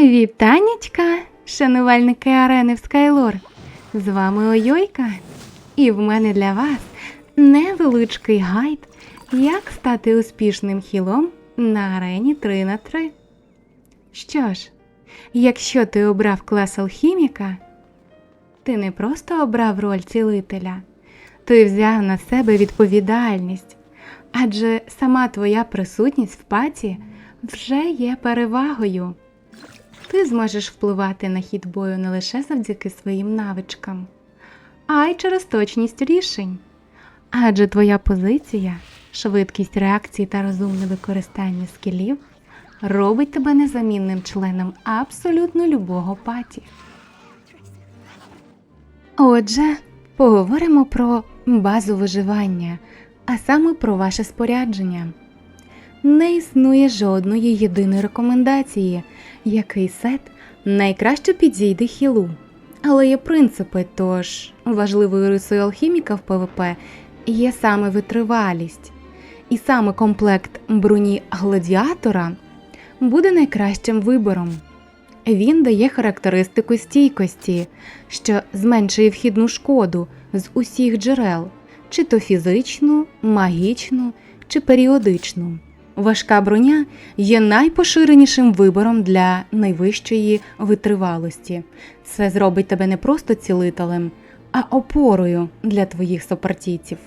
Вітанечка, шанувальники арени в Скайлор. З вами Ойойка, і в мене для вас невеличкий гайд, як стати успішним хілом на арені 3 на 3 Що ж, якщо ти обрав клас алхіміка, ти не просто обрав роль цілителя, ти взяв на себе відповідальність, адже сама твоя присутність в паті вже є перевагою. Ти зможеш впливати на хід бою не лише завдяки своїм навичкам, а й через точність рішень. Адже твоя позиція, швидкість реакції та розумне використання скілів робить тебе незамінним членом абсолютно любого паті. Отже, поговоримо про базу виживання, а саме про ваше спорядження. Не існує жодної єдиної рекомендації, який сет найкраще підійде хілу. Але є принципи, тож важливою рисою алхіміка в ПВП є саме витривалість. І саме комплект броні гладіатора буде найкращим вибором. Він дає характеристику стійкості, що зменшує вхідну шкоду з усіх джерел, чи то фізичну, магічну, чи періодичну. Важка броня є найпоширенішим вибором для найвищої витривалості. Це зробить тебе не просто цілителем, а опорою для твоїх сопартійців.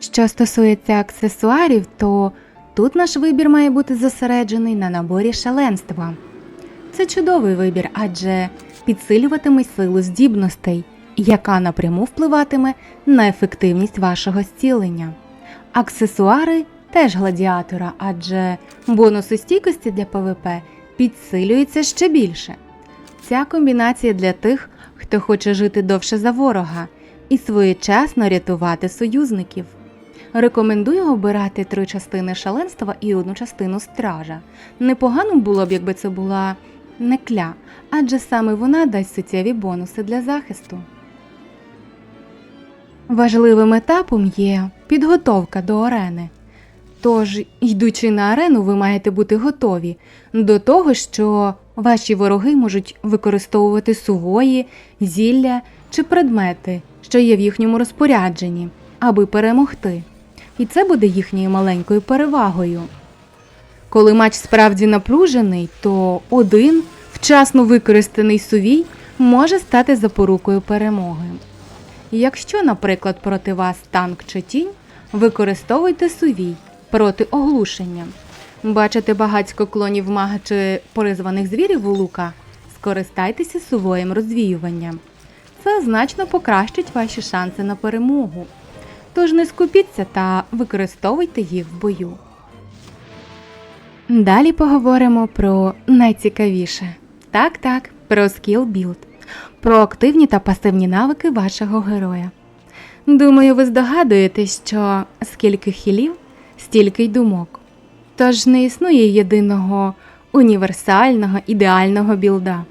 Що стосується аксесуарів, то тут наш вибір має бути зосереджений на наборі шаленства. Це чудовий вибір, адже підсилюватиме силу здібностей, яка напряму впливатиме на ефективність вашого зцілення. Аксесуари теж гладіатора, адже бонуси стійкості для ПВП підсилюються ще більше. Ця комбінація для тих, хто хоче жити довше за ворога і своєчасно рятувати союзників. Рекомендую обирати три частини шаленства і одну частину стража. Непогано було б, якби це була не кля, адже саме вона дасть суттєві бонуси для захисту. Важливим етапом є підготовка до арени. Тож, йдучи на арену, ви маєте бути готові до того, що ваші вороги можуть використовувати сувої, зілля чи предмети, що є в їхньому розпорядженні, аби перемогти. І це буде їхньою маленькою перевагою. Коли матч справді напружений, то один вчасно використаний сувій може стати запорукою перемоги. Якщо, наприклад, проти вас танк чи тінь, використовуйте сувій проти оглушення. Бачите багатько клонів мага чи призваних звірів у лука? Скористайтеся сувоєм розвіювання. Це значно покращить ваші шанси на перемогу. Тож не скупіться та використовуйте їх в бою. Далі поговоримо про найцікавіше. Так, так, про скіл білд, про активні та пасивні навики вашого героя. Думаю, ви здогадуєтесь, що скільки хілів, стільки й думок. Тож не існує єдиного універсального ідеального білда.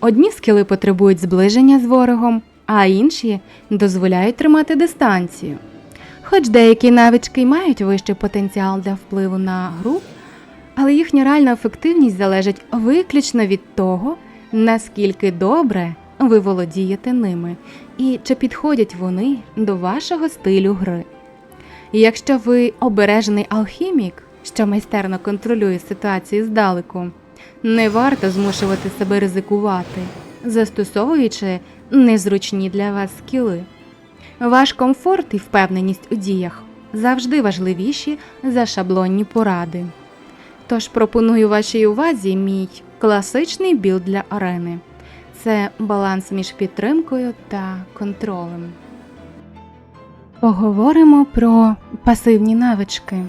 Одні скіли потребують зближення з ворогом, а інші дозволяють тримати дистанцію. Хоч деякі навички й мають вищий потенціал для впливу на гру, але їхня реальна ефективність залежить виключно від того, наскільки добре ви володієте ними і чи підходять вони до вашого стилю гри. Якщо ви обережний алхімік, що майстерно контролює ситуацію здалеку, не варто змушувати себе ризикувати, застосовуючи незручні для вас скіли. Ваш комфорт і впевненість у діях завжди важливіші за шаблонні поради. Тож пропоную вашій увазі мій класичний білд для арени. Це баланс між підтримкою та контролем. Поговоримо про пасивні навички.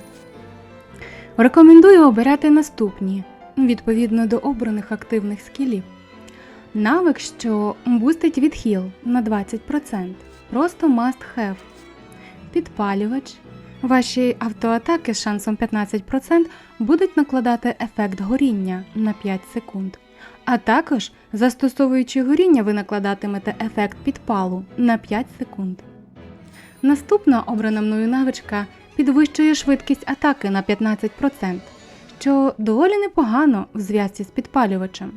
Рекомендую обирати наступні відповідно до обраних активних скілів. Навик, що бустить відхил на 20%. Просто must have. Підпалювач. Ваші автоатаки з шансом 15% будуть накладати ефект горіння на 5 секунд. А також, застосовуючи горіння, ви накладатимете ефект підпалу на 5 секунд. Наступна обрана мною навичка підвищує швидкість атаки на 15%, що доволі непогано в зв'язці з підпалювачем.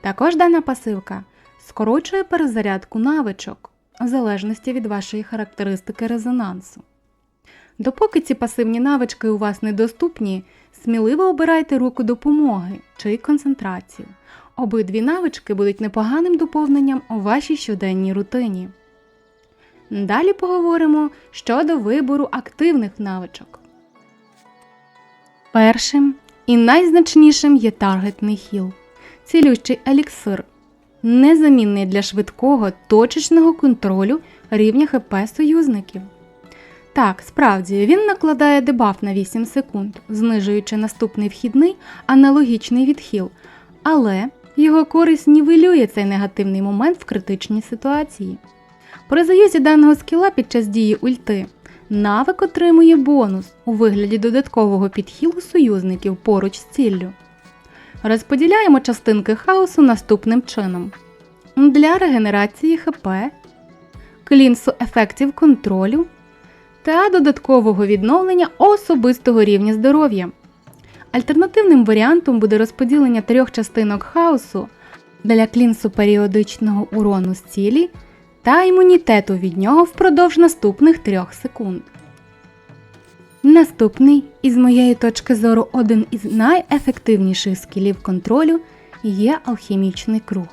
Також дана пасивка скорочує перезарядку навичок в залежності від вашої характеристики резонансу. Допоки ці пасивні навички у вас недоступні, сміливо обирайте руку допомоги чи концентрацію. Обидві навички будуть непоганим доповненням у вашій щоденній рутині. Далі поговоримо щодо вибору активних навичок. Першим і найзначнішим є таргетний хіл цілющий еліксир, незамінний для швидкого точечного контролю рівня ХП союзників. Так, справді, він накладає дебаф на 8 секунд, знижуючи наступний вхідний аналогічний відхил, але його користь нівелює цей негативний момент в критичній ситуації. При заюзі даного скіла під час дії ульти навик отримує бонус у вигляді додаткового підхилу союзників поруч з ціллю. Розподіляємо частинки хаосу наступним чином: для регенерації ХП, клінсу ефектів контролю та додаткового відновлення особистого рівня здоров'я. Альтернативним варіантом буде розподілення трьох частинок хаосу для клінсу періодичного урону з цілі та імунітету від нього впродовж наступних трьох секунд. Наступний, із моєї точки зору, один із найефективніших скілів контролю є алхімічний круг.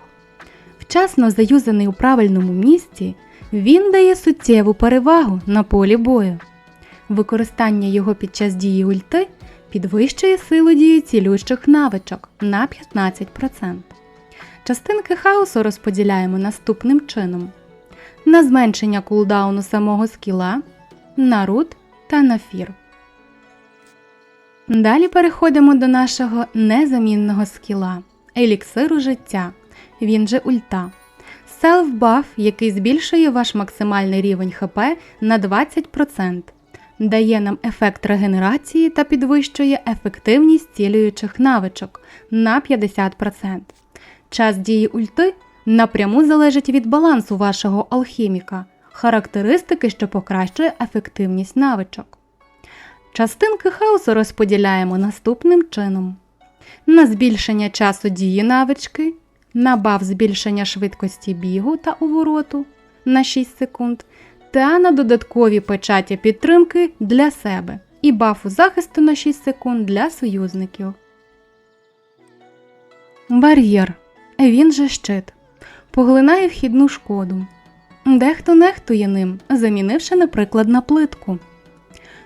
Вчасно заюзаний у правильному місці, він дає суттєву перевагу на полі бою. Використання його під час дії ульти підвищує силу дії цілющих навичок на 15%. Частинки хаосу розподіляємо наступним чином: на зменшення кулдауну самого скіла, на рут та на фір. Далі переходимо до нашого незамінного скіла еліксиру життя, він же ульта. Селф-баф, який збільшує ваш максимальний рівень ХП на 20%, дає нам ефект регенерації та підвищує ефективність цілюючих навичок на 50%. Час дії ульти напряму залежить від балансу вашого алхіміка, характеристики, що покращує ефективність навичок. Частинки хаосу розподіляємо наступним чином: на збільшення часу дії навички, на баф збільшення швидкості бігу та увороту на 6 секунд, та на додаткові печаті підтримки для себе і бафу захисту на 6 секунд для союзників. Бар'єр. Він же щит. Поглинає вхідну шкоду. Дехто нехтує ним, замінивши, наприклад, на плитку.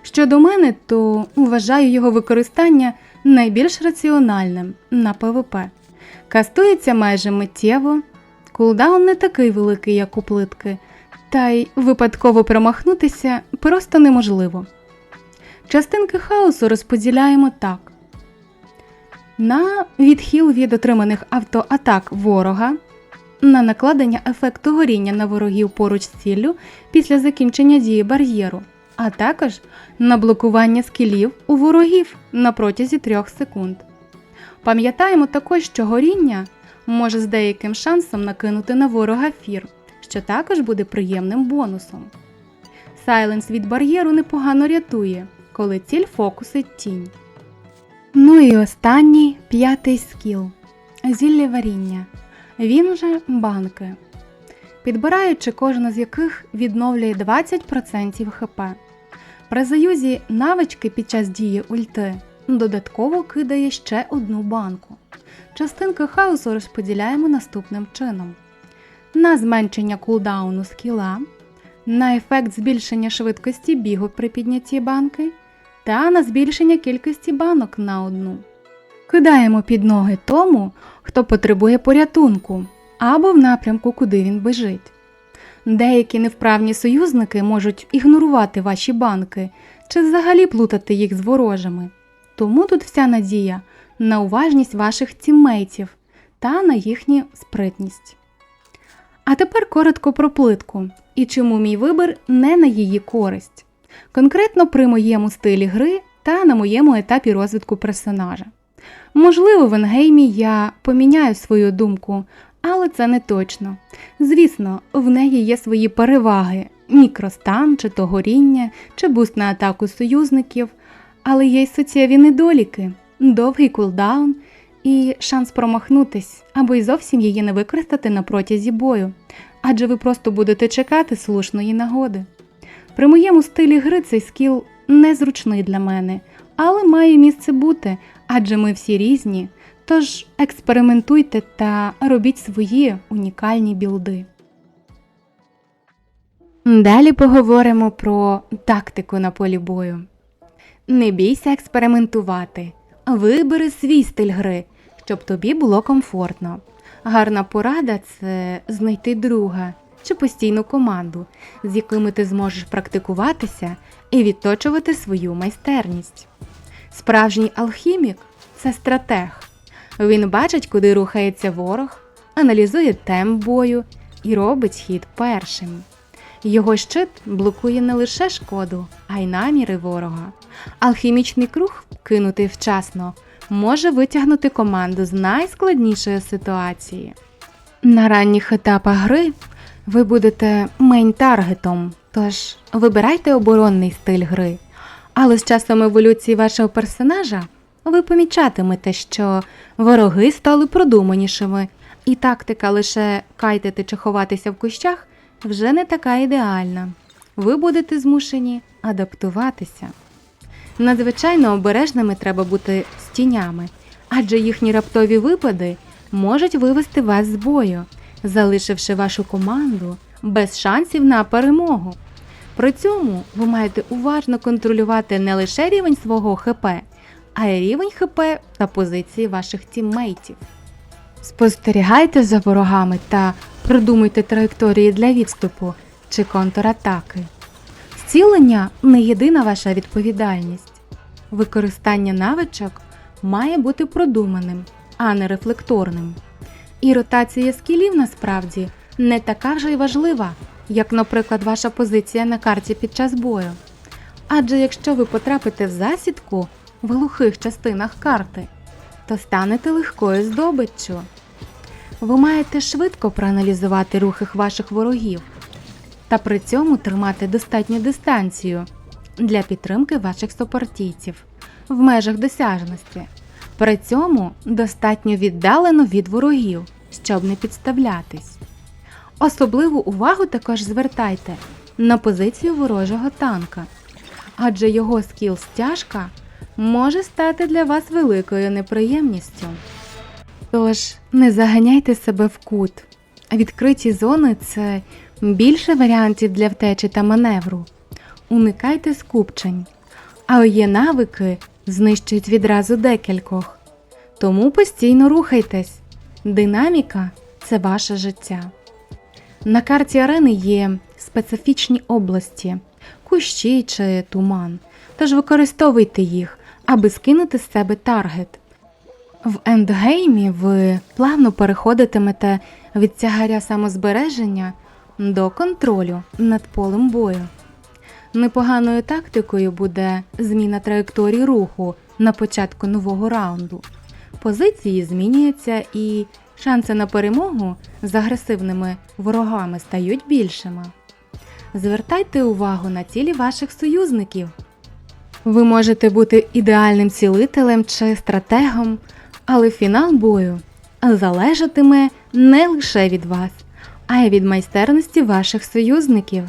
Щодо мене, то вважаю його використання найбільш раціональним на ПВП. Кастується майже миттєво, кулдаун не такий великий, як у плитки, та й випадково промахнутися просто неможливо. Частинки хаосу розподіляємо так: на відхил від отриманих автоатак ворога, на накладення ефекту горіння на ворогів поруч з ціллю після закінчення дії бар'єру а також на блокування скілів у ворогів на протязі 3 секунд. Пам'ятаємо також, що горіння може з деяким шансом накинути на ворога фір, що також буде приємним бонусом. Сайленс від бар'єру непогано рятує, коли ціль фокусить тінь. Ну і останній п'ятий скіл зілля варіння. Він же банки. Підбираючи кожну з яких відновлює 20% хп. При заюзі навички під час дії ульти додатково кидає ще одну банку. Частинки хаосу розподіляємо наступним чином: на зменшення кулдауну скіла, на ефект збільшення швидкості бігу при піднятті банки та на збільшення кількості банок на одну. Кидаємо під ноги тому, хто потребує порятунку або в напрямку, куди він бежить. Деякі невправні союзники можуть ігнорувати ваші банки чи взагалі плутати їх з ворожими. Тому тут вся надія на уважність ваших тіммейтів та на їхню спритність. А тепер коротко про плитку і чому мій вибір не на її користь. Конкретно при моєму стилі гри та на моєму етапі розвитку персонажа. Можливо, в енгеймі я поміняю свою думку, але це не точно. Звісно, в неї є свої переваги: мікростан, чи то горіння, чи буст на атаку союзників, але є й суттєві недоліки, довгий кулдаун і шанс промахнутись або й зовсім її не використати на протязі бою, адже ви просто будете чекати слушної нагоди. При моєму стилі гри цей скіл незручний для мене, але має місце бути, адже ми всі різні. Тож експериментуйте та робіть свої унікальні білди. Далі поговоримо про тактику на полі бою. Не бійся експериментувати. Вибери свій стиль гри, щоб тобі було комфортно. Гарна порада це знайти друга чи постійну команду, з якими ти зможеш практикуватися і відточувати свою майстерність. Справжній алхімік це стратег. Він бачить, куди рухається ворог, аналізує темп бою і робить хід першим. Його щит блокує не лише шкоду, а й наміри ворога. Алхімічний круг, кинутий вчасно, може витягнути команду з найскладнішої ситуації. На ранніх етапах гри ви будете мейн-таргетом, тож вибирайте оборонний стиль гри. Але з часом еволюції вашого персонажа ви помічатимете, що вороги стали продуманішими, і тактика лише кайтити чи ховатися в кущах вже не така ідеальна. Ви будете змушені адаптуватися. Надзвичайно обережними треба бути з тінями, адже їхні раптові випади можуть вивести вас з бою, залишивши вашу команду без шансів на перемогу. При цьому ви маєте уважно контролювати не лише рівень свого ХП, а й рівень ХП та позиції ваших тіммейтів. Спостерігайте за ворогами та продумуйте траєкторії для відступу чи контратаки. Зцілення не єдина ваша відповідальність. Використання навичок має бути продуманим, а не рефлекторним. І ротація скілів насправді не така вже й важлива, як, наприклад, ваша позиція на карті під час бою. Адже якщо ви потрапите в засідку в глухих частинах карти, то станете легкою здобиччю. Ви маєте швидко проаналізувати рухи ваших ворогів та при цьому тримати достатню дистанцію для підтримки ваших супортійців в межах досяжності. При цьому достатньо віддалено від ворогів, щоб не підставлятись. Особливу увагу також звертайте на позицію ворожого танка, адже його скіл стяжка може стати для вас великою неприємністю. Тож не заганяйте себе в кут. Відкриті зони це більше варіантів для втечі та маневру. Уникайте скупчень, а є навики знищують відразу декількох. Тому постійно рухайтесь. Динаміка це ваше життя. На карті арени є специфічні області, кущі чи туман, тож використовуйте їх, аби скинути з себе таргет. В ендгеймі ви плавно переходитимете від тягаря самозбереження до контролю над полем бою. Непоганою тактикою буде зміна траєкторії руху на початку нового раунду. Позиції змінюються і шанси на перемогу з агресивними ворогами стають більшими. Звертайте увагу на цілі ваших союзників. Ви можете бути ідеальним цілителем чи стратегом, але фінал бою залежатиме не лише від вас, а й від майстерності ваших союзників.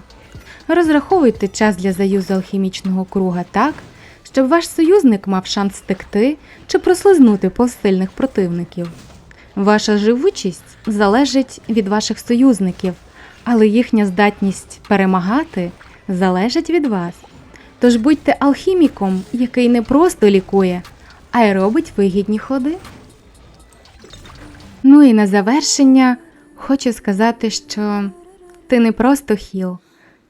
Розраховуйте час для заюзу алхімічного круга так, щоб ваш союзник мав шанс втекти чи прослизнути повз сильних противників. Ваша живучість залежить від ваших союзників, але їхня здатність перемагати залежить від вас. Тож будьте алхіміком, який не просто лікує, а й робить вигідні ходи. Ну і на завершення хочу сказати, що ти не просто хіл,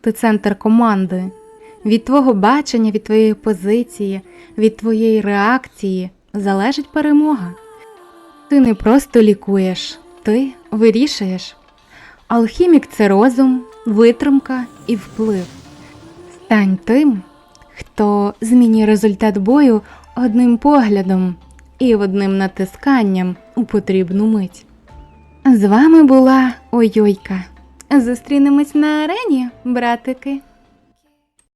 ти центр команди. Від твого бачення, від твоєї позиції, від твоєї реакції залежить перемога. Ти не просто лікуєш, ти вирішуєш. Алхімік це розум, витримка і вплив. Стань тим, хто змінює результат бою одним поглядом і одним натисканням у потрібну мить. З вами була Ойойка. Зустрінемось на арені, братики.